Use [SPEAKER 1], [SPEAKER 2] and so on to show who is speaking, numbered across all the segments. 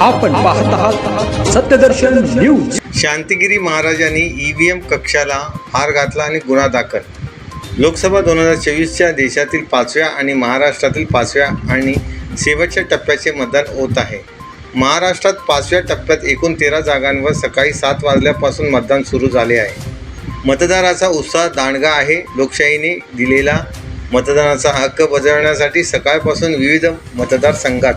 [SPEAKER 1] आपण पाहत आहात सत्यदर्शन न्यूज.
[SPEAKER 2] शांतिगिरी महाराजांनी ईव्हीएम कक्षाला हार घातला आणि गुन्हा दाखल. लोकसभा दोन हजार चोवीसच्या देशातील पाचव्या आणि महाराष्ट्रातील पाचव्या आणि शेवटच्या टप्प्याचे मतदान होत आहे. महाराष्ट्रात पाचव्या टप्प्यात एकूण तेरा जागांवर सकाळी सात वाजल्यापासून मतदान सुरू झाले आहे. मतदाराचा उत्साह दांडगा आहे. लोकशाहीने दिलेला मतदानाचा हक्क बजावण्यासाठी सकाळपासून विविध मतदारसंघात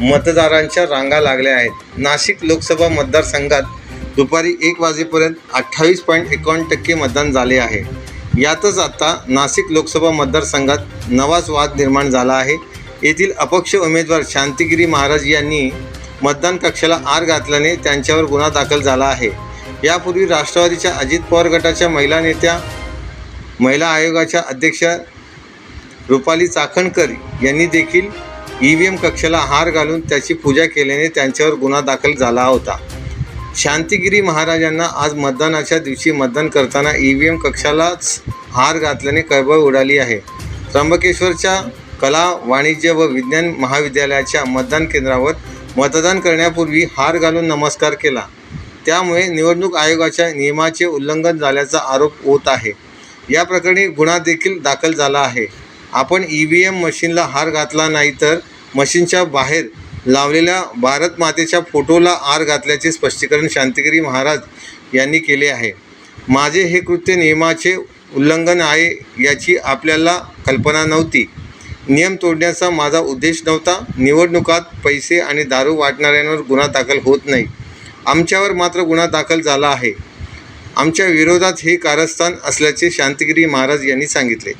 [SPEAKER 2] मतदारांच्या रांगा लागल्या आहेत. नाशिक लोकसभा मतदारसंघात दुपारी एक वाजेपर्यंत अठ्ठावीस पॉईंट एकावन्न टक्के मतदान झाले आहे. यातच आता नाशिक लोकसभा मतदारसंघात नवाच वाद निर्माण झाला आहे. येथील अपक्ष उमेदवार शांतिगिरी महाराज यांनी मतदान कक्षाला आर घातल्याने त्यांच्यावर गुन्हा दाखल झाला आहे. यापूर्वी राष्ट्रवादीच्या अजित पवार गटाच्या महिला नेत्या महिला आयोगाच्या अध्यक्षा रुपाली चाकणकर यांनी देखील ई व्ही एम कक्षाला हार घालून त्याची पूजा केल्याने त्यांच्यावर गुन्हा दाखल झाला होता. शांतिगिरी महाराजांना आज मतदानाच्या दिवशी मतदान करताना ई व्ही एम कक्षालाच हार घातल्याने कळबळ उडाली आहे. त्र्यंबकेश्वरच्या कला वाणिज्य व विज्ञान महाविद्यालयाच्या मतदान केंद्रावर मतदान करण्यापूर्वी हार घालून नमस्कार केला. त्यामुळे निवडणूक आयोगाच्या नियमाचे उल्लंघन झाल्याचा आरोप होत आहे. या प्रकरणी गुन्हा देखील दाखल झाला आहे. आपण ई व्ही एम मशीनला हार घातला नाही तर मशीनच्या बाहेर लावलेल्या भारत मातेच्या फोटोला आर घातल्याचे स्पष्टीकरण शांतिगिरी महाराज यांनी केले आहे. माझे हे कृत्य नियमाचे उल्लंघन आहे याची आपल्याला कल्पना नव्हती. नियम तोडण्याचा माझा उद्देश नव्हता. निवडणुकात पैसे आणि दारू वाटणाऱ्यांवर गुन्हा दाखल होत नाही. आमच्यावर मात्र गुन्हा दाखल झाला आहे. आमच्या विरोधात हे कारस्थान असल्याचे शांतिगिरी महाराज यांनी सांगितले.